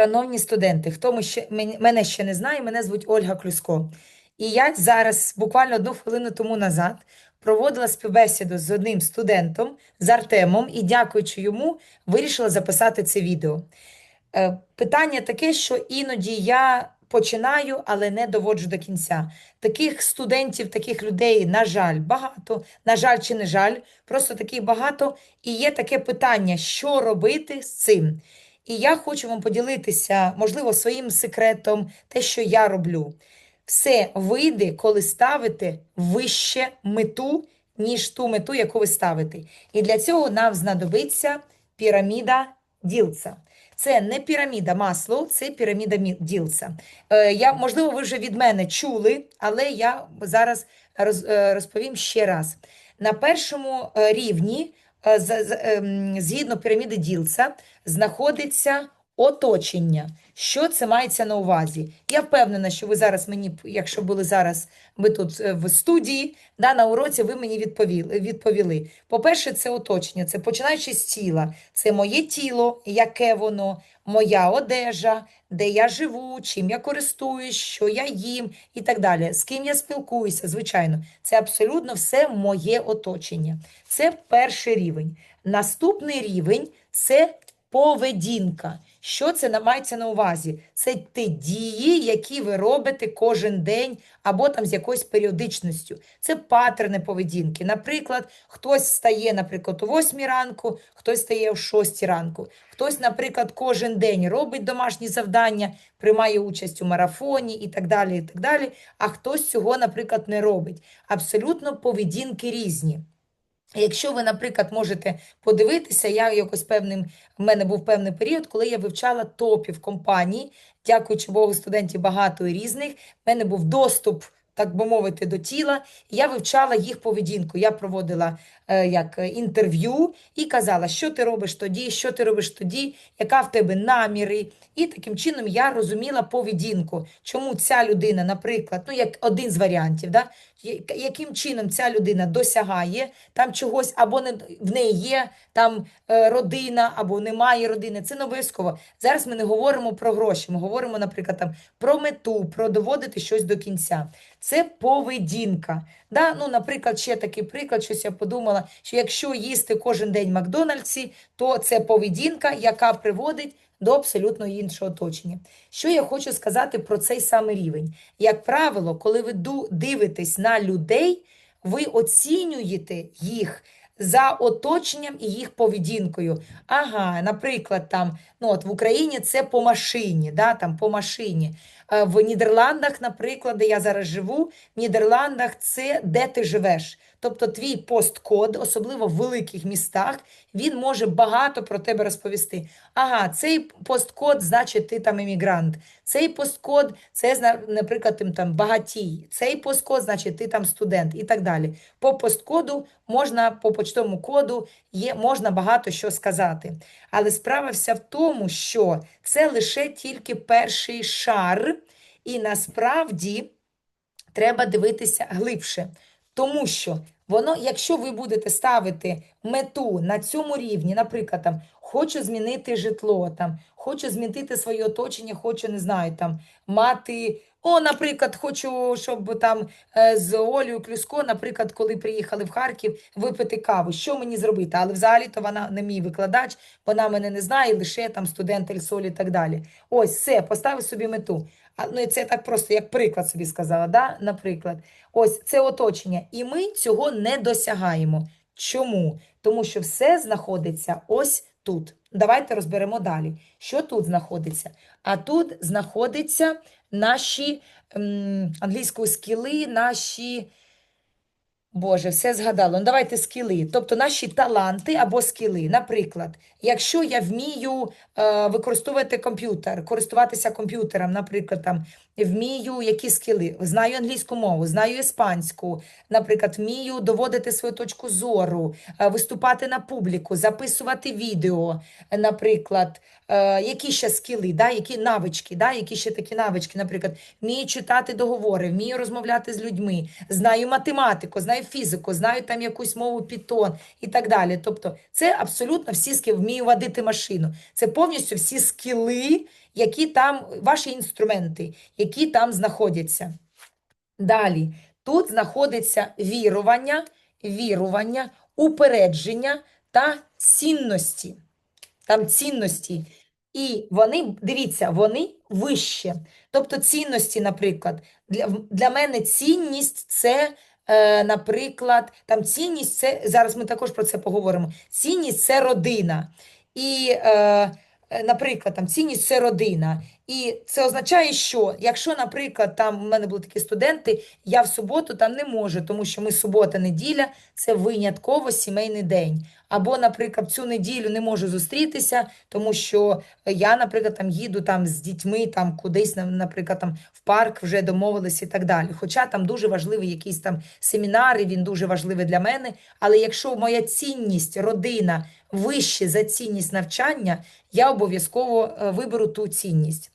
Шановні студенти, хто ще, мене ще не знає, мене звуть Ольга Клюско. І я зараз, буквально одну хвилину тому назад, проводила співбесіду з одним студентом, з Артемом, і дякуючи йому, вирішила записати це відео. Е, Питання таке, що іноді я починаю, але не доводжу до кінця. Таких студентів, таких людей, на жаль, багато. На жаль чи не жаль, просто таких багато. І є таке питання, що робити з цим. І я хочу вам поділитися, можливо, своїм секретом, те, що я роблю. Все вийде, коли ставите вище мету, ніж ту мету, яку ви ставите. І для цього нам знадобиться піраміда Ділца. Це не піраміда Маслоу, це піраміда Мі- Ділца. Е, я, можливо, ви вже від мене чули, але я зараз е, розповім ще раз. На першому е, рівні, згідно піраміди Ділца, знаходиться оточення. Що це мається на увазі? Я впевнена, що ви зараз мені, якщо були зараз ви тут е, в студії, да, на уроці, ви мені відповіли. відповіли. По-перше, це оточення, це починаючи з тіла, це моє тіло, яке воно, моя одежа, де я живу, чим я користуюсь, що я їм і так далі. З ким я спілкуюся, звичайно, це абсолютно все моє оточення. Це перший рівень. Наступний рівень це поведінка. Що це мається на увазі? Це ті дії, які ви робите кожен день або там з якоюсь періодичністю. Це паттерни поведінки. Наприклад, хтось стає, наприклад, о 8 ранку, хтось стає о 6 ранку. Хтось, наприклад, кожен день робить домашні завдання, приймає участь у марафоні і так далі, і так далі. А хтось цього, наприклад, не робить. Абсолютно поведінки різні. Якщо ви, наприклад, можете подивитися, я якось певним, в мене був певний період, коли я вивчала топів компаній, дякуючи Богу, студентів багато і різних, в мене був доступ, так би мовити, до тіла, я вивчала їх поведінку. Я проводила е, як е, інтерв'ю і казала, що ти робиш тоді, що ти робиш тоді, яка в тебе наміри. І таким чином я розуміла поведінку, чому ця людина, наприклад, ну як один з варіантів, да, яким чином ця людина досягає там чогось, або не в неї є там е, родина, або немає родини. Це не обов'язково. Зараз ми не говоримо про гроші. Ми говоримо, наприклад, там про мету, про доводити щось до кінця. Це поведінка. Да? Ну, наприклад, ще такий приклад, щось я подумала, що якщо їсти кожен день Макдональдсі, то це поведінка, яка приводить до абсолютно іншого оточення. Що я хочу сказати про цей самий рівень? Як правило, коли ви дивитесь на людей, ви оцінюєте їх за оточенням і їх поведінкою. Ага, наприклад, там, ну от в Україні це по машині, да, там по машині. Е, В Нідерландах, наприклад, де я зараз живу, в Нідерландах це де ти живеш. Тобто твій посткод, особливо в великих містах, він може багато про тебе розповісти. Ага, цей посткод, значить, ти там емігрант. Цей посткод, це, наприклад, ти там багатій. Цей посткод, значить, ти там студент і так далі. По посткоду можна, по почтовому коду є, можна багато що сказати. Але справа вся в тому, що це лише тільки перший шар, і насправді треба дивитися глибше. Тому що воно, якщо ви будете ставити мету на цьому рівні, наприклад, там хочу змінити житло, там хочу змінити своє оточення, хочу, не знаю, там мати. О, наприклад, хочу, щоб там е, з Олею Клюско, наприклад, коли приїхали в Харків, випити каву. Що мені зробити? Але взагалі-то вона не мій викладач, вона мене не знає, лише там студент Ельсоль і так далі. Ось все, поставив собі мету. Ну, це так просто, як приклад собі сказала, да? наприклад. Ось це оточення. І ми цього не досягаємо. Чому? Тому що все знаходиться ось тут. Давайте розберемо далі. Що тут знаходиться? А тут знаходяться наші м, англійською скіли, наші. Боже, все згадало. Ну, давайте скіли. Тобто наші таланти або скіли. Наприклад, якщо я вмію е, використовувати комп'ютер, користуватися комп'ютером, наприклад, там вмію які скіли, знаю англійську мову, знаю іспанську, наприклад, вмію доводити свою точку зору, е, виступати на публіку, записувати відео, наприклад, які ще скіли, да, які навички, да, які ще такі навички, наприклад, вмію читати договори, вмію розмовляти з людьми, знаю математику, знаю фізику, знаю там якусь мову Python і так далі. Тобто, це абсолютно всі скіли, вмію водити машину. Це повністю всі скіли, які там, ваші інструменти, які там знаходяться. Далі, тут знаходиться вірування, вірування, упередження та цінності. Там цінності. І вони, дивіться, вони вище. Тобто цінності, наприклад, для, для мене цінність це, е, наприклад, там цінність це, зараз ми також про це поговоримо. Цінність це родина. І, е, е, наприклад, там цінність це родина. І це означає, що якщо, наприклад, там у мене були такі студенти, я в суботу там не можу, тому що ми субота, неділя це винятково сімейний день. Або, наприклад, цю неділю не можу зустрітися, тому що я, наприклад, там їду там з дітьми, там кудись, на- наприклад, там в парк вже домовились і так далі. Хоча там дуже важливий якийсь там семінар, і він дуже важливий для мене. Але якщо моя цінність, родина вище за цінність навчання, я обов'язково е, виберу ту цінність.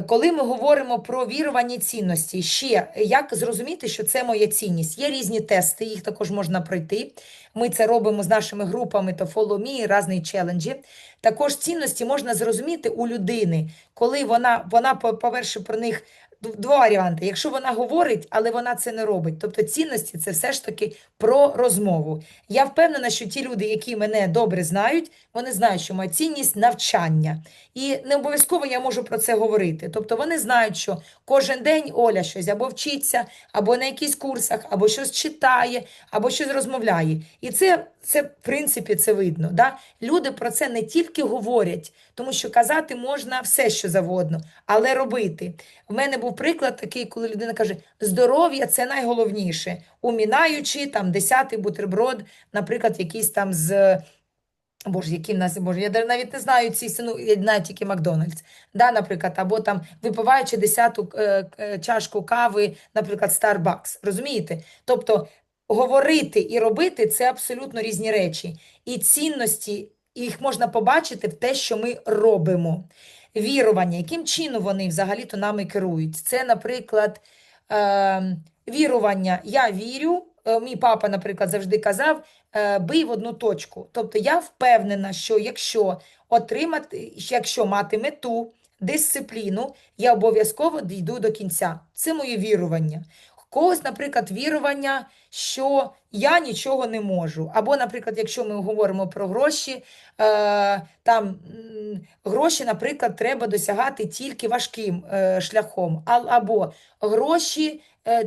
Коли ми говоримо про вірування цінності, ще як зрозуміти, що це моя цінність? Є різні тести, їх також можна пройти. Ми це робимо з нашими групами, то Follow Me, різні челенджі. Також цінності можна зрозуміти у людини, коли вона, вона по- по-перше, про них два варіанти. Якщо вона говорить, але вона це не робить. Тобто цінності це все ж таки про розмову. Я впевнена, що ті люди, які мене добре знають, вони знають, що моя цінність навчання. І не обов'язково я можу про це говорити. Тобто вони знають, що кожен день Оля щось або вчиться, або на якихось курсах, або щось читає, або щось розмовляє. І це, це в принципі, це видно. Да? Люди про це не тільки говорять, тому що казати можна все, що завгодно, але робити. В мене був приклад такий, коли людина каже: здоров'я це найголовніше, умінаючи там десятий бутерброд, наприклад, якийсь там з. Боже, який в нас, Боже, я навіть не знаю ці ціну, я знаю тільки Макдональдс, да, наприклад, або там випиваючи десяту е, е, чашку кави, наприклад, Starbucks, розумієте? Тобто говорити і робити це абсолютно різні речі. І цінності їх можна побачити в те, що ми робимо. Вірування, яким чином вони взагалі-то нами керують? Це, наприклад, е, вірування. Я вірю. е, Мій папа, наприклад, завжди казав: бий в одну точку. Тобто я впевнена, що якщо отримати, якщо мати мету, дисципліну, я обов'язково дійду до кінця. Це моє вірування. Когось, наприклад, вірування, що я нічого не можу. Або, наприклад, якщо ми говоримо про гроші, е, там гроші, наприклад, треба досягати тільки важким е, шляхом, А- або гроші е,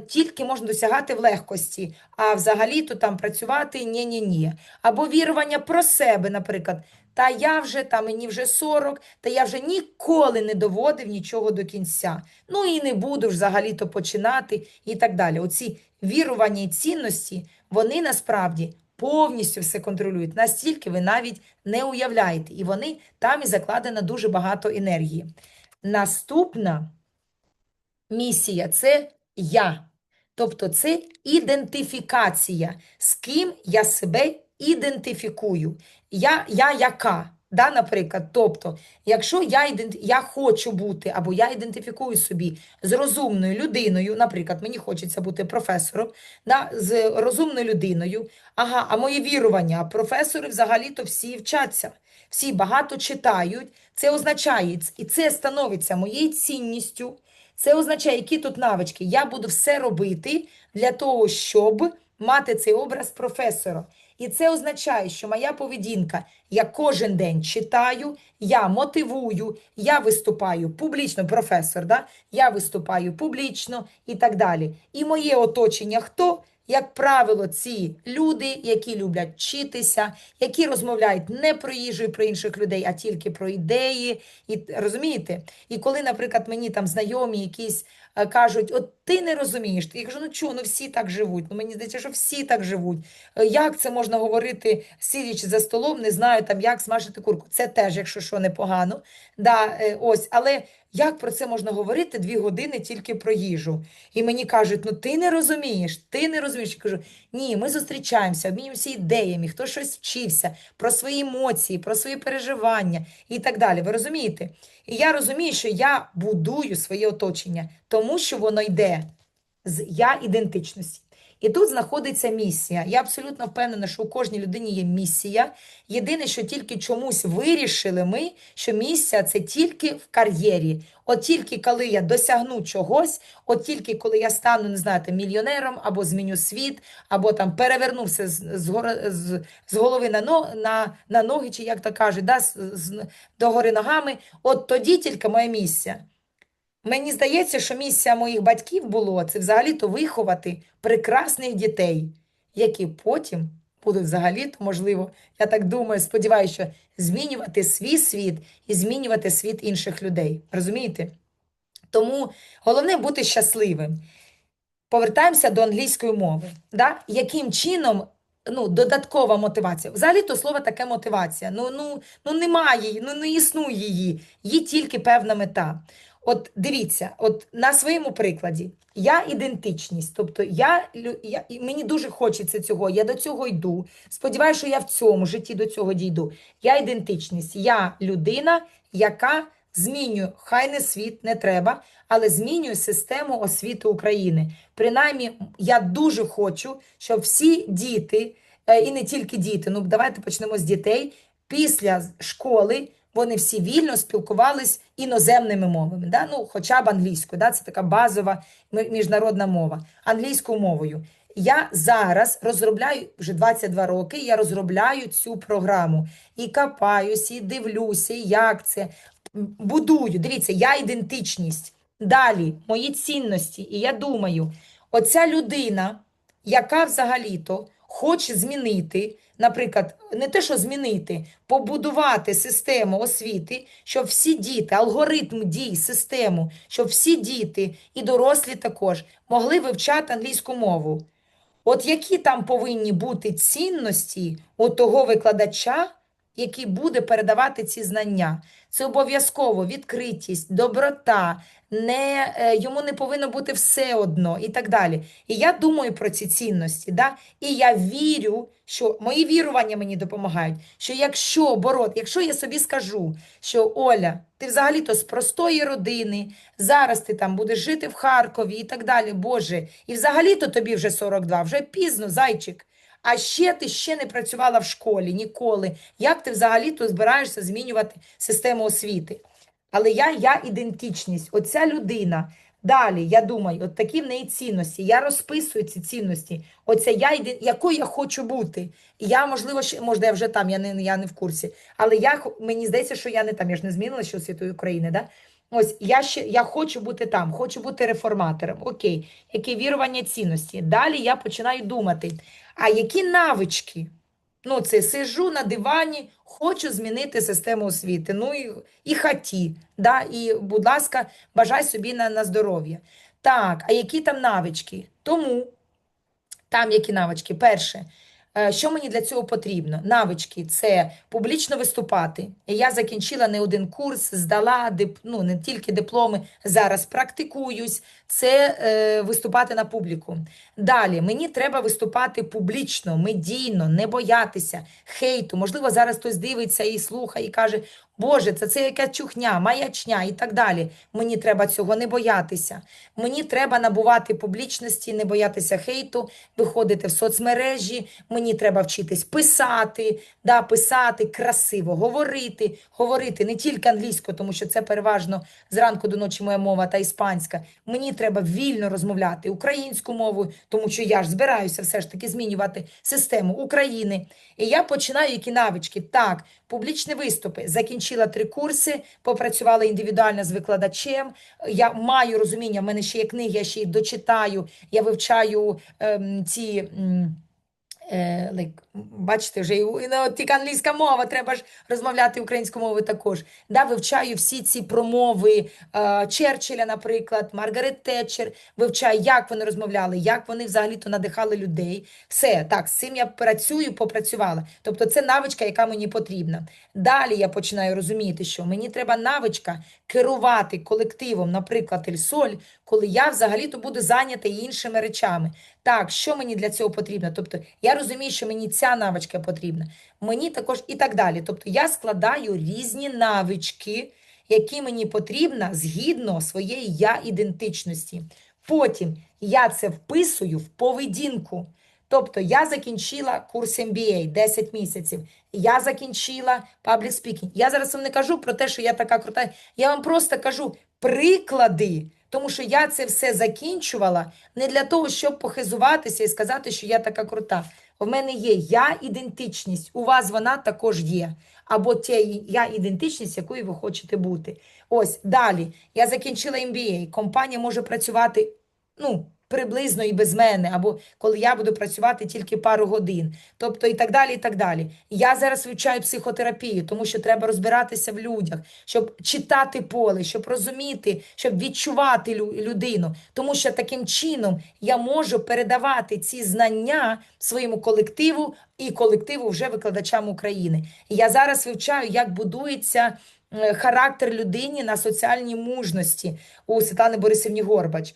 тільки можна досягати в легкості, а взагалі-то там працювати ні-ні-ні. Або вірування про себе, наприклад. Та я вже, та мені вже 40, та я вже ніколи не доводив нічого до кінця. Ну і не буду взагалі-то починати і так далі. Оці вірування і цінності, вони насправді повністю все контролюють. Настільки ви навіть не уявляєте. І вони там і закладено дуже багато енергії. Наступна місія це я. Тобто це ідентифікація, з ким я себе ідентифікую. Я, я яка? Да, наприклад, тобто, якщо я, я хочу бути, або я ідентифікую собі з розумною людиною, наприклад, мені хочеться бути професором, да, з розумною людиною, ага, а моє вірування, професори взагалі-то всі вчаться, всі багато читають, це означає, і це становиться моєю цінністю, це означає, які тут навички. Я буду все робити для того, щоб мати цей образ професора. І це означає, що моя поведінка, я кожен день читаю, я мотивую, я виступаю публічно, професор, да? я виступаю публічно і так далі. І моє оточення хто? Як правило, ці люди, які люблять вчитися, які розмовляють не про їжу і про інших людей, а тільки про ідеї. І розумієте? І коли, наприклад, мені там знайомі якісь е, кажуть, от ти не розумієш. Я кажу, ну чого, ну всі так живуть. Ну мені здається, що всі так живуть. Е, Як це можна говорити, сидячи за столом, не знаю там, як смажити курку. Це теж, якщо що, непогано. Да, е, ось, але як про це можна говорити дві години тільки про їжу? І мені кажуть, ну ти не розумієш, ти не розумієш. Я кажу, ні, ми зустрічаємося, обмінюємося ідеями, хто щось вчився, про свої емоції, про свої переживання і так далі. Ви розумієте? І я розумію, що я будую своє оточення, тому що воно йде з я ідентичності. І тут знаходиться місія. Я абсолютно впевнена, що у кожній людині є місія. Єдине, що тільки чомусь вирішили ми, що місія це тільки в кар'єрі. От тільки коли я досягну чогось, от тільки коли я стану, не знаю, мільйонером, або зміню світ, або там переверну все з, з, з, з голови на, на, на ноги, чи як то кажуть, да, з, з, догори ногами, от тоді тільки моя місія. Мені здається, що місія моїх батьків було це взагалі-то виховати прекрасних дітей, які потім будуть взагалі-то, можливо, я так думаю, сподіваюся, що змінювати свій світ і змінювати світ інших людей. Розумієте? Тому головне бути щасливим. Повертаємося до англійської мови. Да? Яким чином ну, додаткова мотивація? Взагалі то слово таке мотивація. Ну, ну, ну немає її, ну не існує її. Є тільки певна мета. От дивіться, от на своєму прикладі. Я ідентичність, тобто я, я мені дуже хочеться цього, я до цього йду. Сподіваюся, що я в цьому житті до цього дійду. Я ідентичність, я людина, яка змінює, хай не світ, не треба, але змінює систему освіти України. Принаймні, я дуже хочу, щоб всі діти, е, і не тільки діти, ну давайте почнемо з дітей, після школи вони всі вільно спілкувались іноземними мовами, да? ну, хоча б англійською, да? це така базова міжнародна мова, англійською мовою. Я зараз розробляю вже 22 роки. Я розробляю цю програму і копаюся, і дивлюся, як це будую. Дивіться, я ідентичність. Далі мої цінності. І я думаю, оця людина, яка взагалі-то хоче змінити, наприклад, не те, що змінити, побудувати систему освіти, щоб всі діти, алгоритм дій, систему, щоб всі діти і дорослі також могли вивчати англійську мову. От які там повинні бути цінності у того викладача, який буде передавати ці знання? Це обов'язково відкритість, доброта, не, е, йому не повинно бути все одно і так далі. І я думаю про ці цінності. Да? І я вірю, що мої вірування мені допомагають. Що якщо борот, якщо я собі скажу, що Оля, ти взагалі-то з простої родини, зараз ти там будеш жити в Харкові і так далі, Боже, і взагалі-то тобі вже 42, вже пізно, зайчик. А ще ти ще не працювала в школі ніколи. Як ти взагалі-то збираєшся змінювати систему освіти? Але я, я ідентичність, оця людина. Далі, я думаю, от такі в неї цінності. Я розписую ці цінності. Оце я якою я хочу бути. Я, можливо, ще, може, я вже там, я не, я не в курсі. Але я, мені здається, що я не там, я ж не змінила ще освіту України, да? Ось я ще я хочу бути там, хочу бути реформатором. Окей, які вірування цінності. Далі я починаю думати, а які навички? Ну, це сижу на дивані, хочу змінити систему освіти. Ну і, і хаті, да? і, будь ласка, бажай собі на, на здоров'я. Так, а які там навички? Тому там які навички? Перше, що мені для цього потрібно? Навички це публічно виступати. Я закінчила не один курс, здала дип, ну, не тільки дипломи, зараз практикуюсь. Це е, виступати на публіку. Далі мені треба виступати публічно, медійно, не боятися хейту. Можливо, зараз хтось дивиться і слухає і каже: Боже, це це яка чухня, маячня і так далі. Мені треба цього не боятися. Мені треба набувати публічності, не боятися хейту, виходити в соцмережі. Мені треба вчитись писати, да, писати красиво, говорити, говорити не тільки англійською, тому що це переважно зранку до ночі моя мова та іспанська. Мені треба вільно розмовляти українською мовою, тому що я ж збираюся все ж таки змінювати систему України. І я починаю які навички. Так, публічні виступи. Закінчила три курси, попрацювала індивідуально з викладачем. Я маю розуміння, в мене ще є книги, я ще їх дочитаю, я вивчаю ем, ці. м, е, like, бачите, вже і, і ну, тільки англійська мова, треба ж розмовляти українською мовою також. Да, вивчаю всі ці промови е, Черчилля, наприклад, Маргарет Тетчер, вивчаю, як вони розмовляли, як вони взагалі-то надихали людей. Все, так, з цим я працюю, попрацювала. Тобто це навичка, яка мені потрібна. Далі я починаю розуміти, що мені треба навичка керувати колективом, наприклад, Ельсоль, коли я взагалі-то буду зайнята іншими речами. Так, що мені для цього потрібно? Тобто я розумію, що мені ця навичка потрібна. Мені також і так далі. Тобто я складаю різні навички, які мені потрібно згідно своєї я-ідентичності. Потім я це вписую в поведінку. Тобто я закінчила курс MBA 10 місяців. Я закінчила public speaking. Я зараз вам не кажу про те, що я така крута. Я вам просто кажу приклади, тому що я це все закінчувала не для того, щоб похизуватися і сказати, що я така крута. В мене є я ідентичність, у вас вона також є. Або те я ідентичність, якою ви хочете бути. Ось далі. Я закінчила MBA. Компанія може працювати ну, приблизно і без мене, або коли я буду працювати тільки пару годин. Тобто і так далі, і так далі. Я зараз вивчаю психотерапію, тому що треба розбиратися в людях, щоб читати поле, щоб розуміти, щоб відчувати людину. Тому що таким чином я можу передавати ці знання своєму колективу і колективу вже викладачам України. Я зараз вивчаю, як будується е, характер людині на соціальній мужності у Світлани Борисівні Горбач.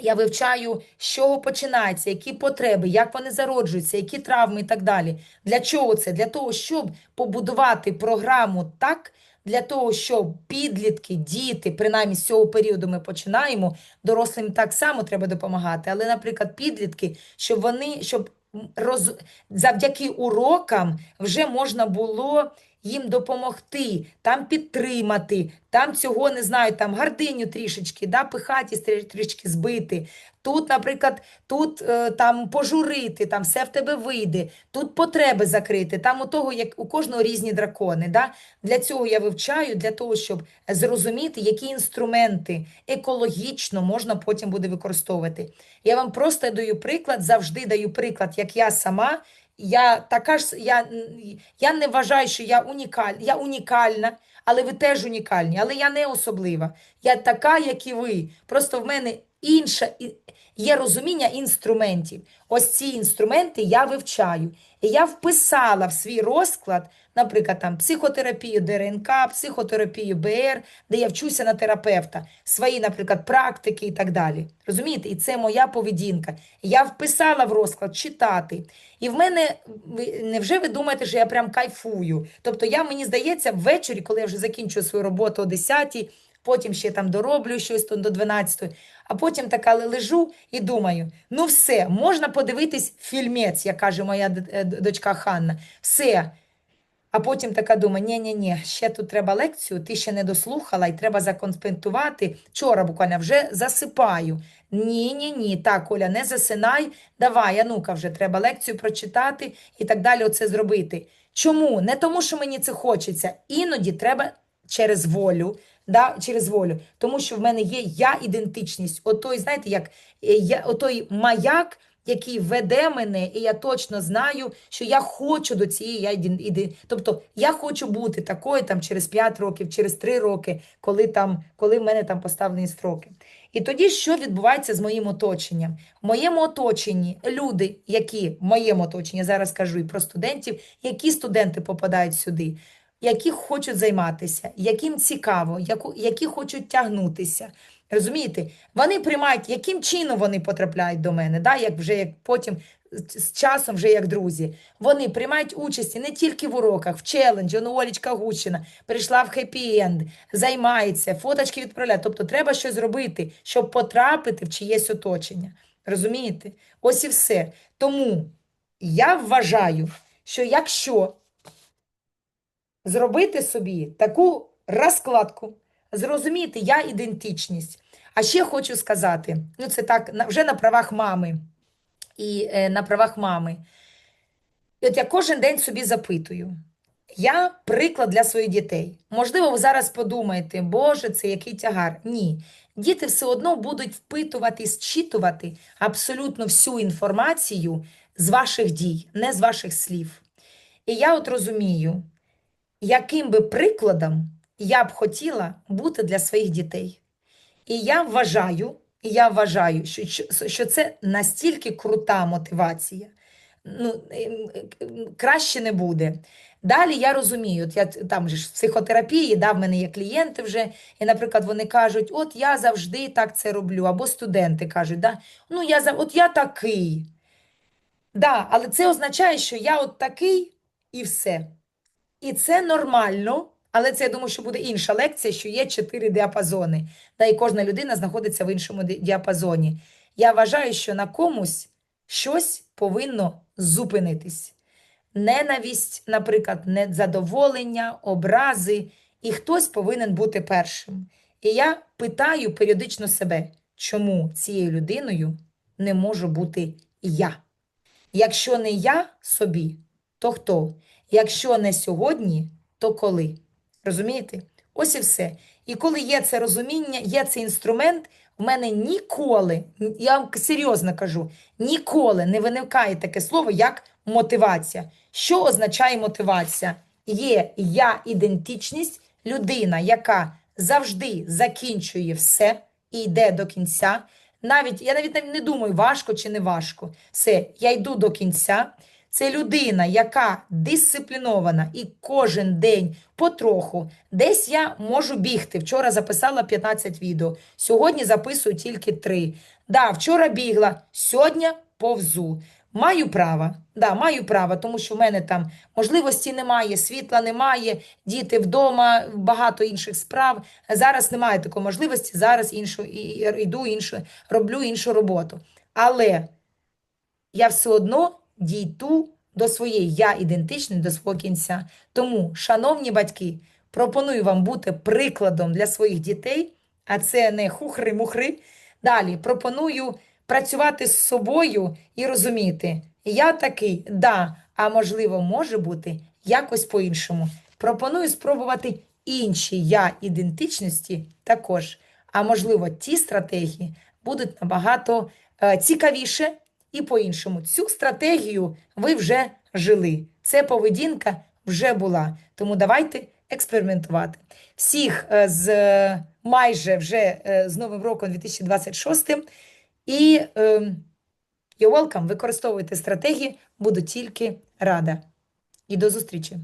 Я вивчаю, з чого починається, які потреби, як вони зароджуються, які травми і так далі. Для чого це? Для того, щоб побудувати програму так, для того, щоб підлітки, діти, принаймні з цього періоду ми починаємо, дорослим так само треба допомагати. Але, наприклад, підлітки, щоб вони, щоб роз... завдяки урокам вже можна було їм допомогти, там підтримати, там цього не знаю, там гардиню трішечки, да, пихатість трішечки збити. Тут, наприклад, тут е, там пожурити, там все в тебе вийде, тут потреби закрити, там у того, як у кожного різні дракони. Да? Для цього я вивчаю, для того, щоб зрозуміти, які інструменти екологічно можна потім буде використовувати. Я вам просто даю приклад, завжди даю приклад, як я сама. Я така ж я, я не вважаю, що я унікальна. Я унікальна, але ви теж унікальні. Але я не особлива. Я така, як і ви. Просто в мене інша є розуміння інструментів. Ось ці інструменти я вивчаю. І я вписала в свій розклад, наприклад, там психотерапію ДРНК, психотерапію БР, де я вчуся на терапевта, свої, наприклад, практики і так далі. Розумієте? І це моя поведінка. Я вписала в розклад читати. І в мене, невже ви думаєте, що я прям кайфую? Тобто я, мені здається, ввечері, коли я вже закінчую свою роботу о 10 потім ще там дороблю щось до 12 а потім така лежу і думаю: ну все, можна подивитись фільмець, як каже моя е, дочка Ханна. Все. А потім така думаю, ні ні ні ще тут треба лекцію, ти ще не дослухала, і треба законспектувати. Вчора буквально вже засипаю. Ні, ні, ні, так, Оля, не засинай, давай, а ну-ка вже треба лекцію прочитати і так далі оце зробити. Чому? Не тому, що мені це хочеться. Іноді треба через волю, да, через волю. Тому що в мене є я-ідентичність. Отой, знаєте, як е, я, отой маяк, який веде мене, і я точно знаю, що я хочу до цієї я іди. Тобто я хочу бути такою там через 5 років, через 3 роки, коли там, коли в мене там поставлені строки. І тоді що відбувається з моїм оточенням? В моєму оточенні люди, які в моєму оточенні, я зараз кажу і про студентів, які студенти попадають сюди, які хочуть займатися, яким цікаво, які хочуть тягнутися. Розумієте? Вони приймають, яким чином вони потрапляють до мене, да? як вже як потім з часом, вже як друзі. Вони приймають участь не тільки в уроках, в челенджі. Ну, Олічка Гущина прийшла в хеппі-енд, займається, фоточки відправляє. Тобто треба щось зробити, щоб потрапити в чиєсь оточення. Розумієте? Ось і все. Тому я вважаю, що якщо зробити собі таку розкладку, зрозуміти я ідентичність. А ще хочу сказати: ну це так, вже на правах мами і е, на правах мами. І от я кожен день собі запитую. Я приклад для своїх дітей. Можливо, ви зараз подумаєте, Боже, це який тягар. Ні. Діти все одно будуть впитувати, зчитувати абсолютно всю інформацію з ваших дій, не з ваших слів. І я от розумію, яким би прикладом я б хотіла бути для своїх дітей. І я вважаю, я вважаю, що, що, це настільки крута мотивація. Ну, ем, краще не буде. Далі я розумію, от я там ж в психотерапії, да, в мене є клієнти вже, і, наприклад, вони кажуть, от я завжди так це роблю, або студенти кажуть, да, ну я от я такий. Да, але це означає, що я от такий і все. І це нормально, але це я думаю, що буде інша лекція, що є чотири діапазони. Да, і кожна людина знаходиться в іншому діапазоні. Я вважаю, що на комусь щось повинно зупинитись. Ненависть, наприклад, незадоволення, образи, і хтось повинен бути першим. І я питаю періодично себе, чому цією людиною не можу бути я. Якщо не я собі, то хто? Якщо не сьогодні, то коли? Розумієте? Ось і все. І коли є це розуміння, є цей інструмент, в мене ніколи, я вам серйозно кажу, ніколи не виникає таке слово, як мотивація. Що означає мотивація? Є я ідентичність, людина, яка завжди закінчує все і йде до кінця. Навіть я навіть не думаю, важко чи не важко. Все, я йду до кінця. Це людина, яка дисциплінована і кожен день потроху. Десь я можу бігти. Вчора записала 15 відео, сьогодні записую тільки 3. Да, вчора бігла, сьогодні повзу. Маю право, да, маю право, тому що в мене там можливості немає, світла немає, діти вдома, багато інших справ. Зараз немає такої можливості, зараз іншу, йду іншу, роблю іншу роботу. Але я все одно дійду до своєї я ідентичний до свого кінця. Тому, шановні батьки, пропоную вам бути прикладом для своїх дітей, а це не хухри-мухри. Далі пропоную працювати з собою і розуміти, я такий, да, а можливо, може бути якось по-іншому. Пропоную спробувати інші я ідентичності також. А можливо, ті стратегії будуть набагато е, цікавіше і по-іншому. Цю стратегію ви вже жили. Це поведінка вже була. Тому давайте експериментувати. Всіх е, з е, майже вже е, з Новим роком 2026 і е, you're welcome, використовуйте стратегії, буду тільки рада. І до зустрічі!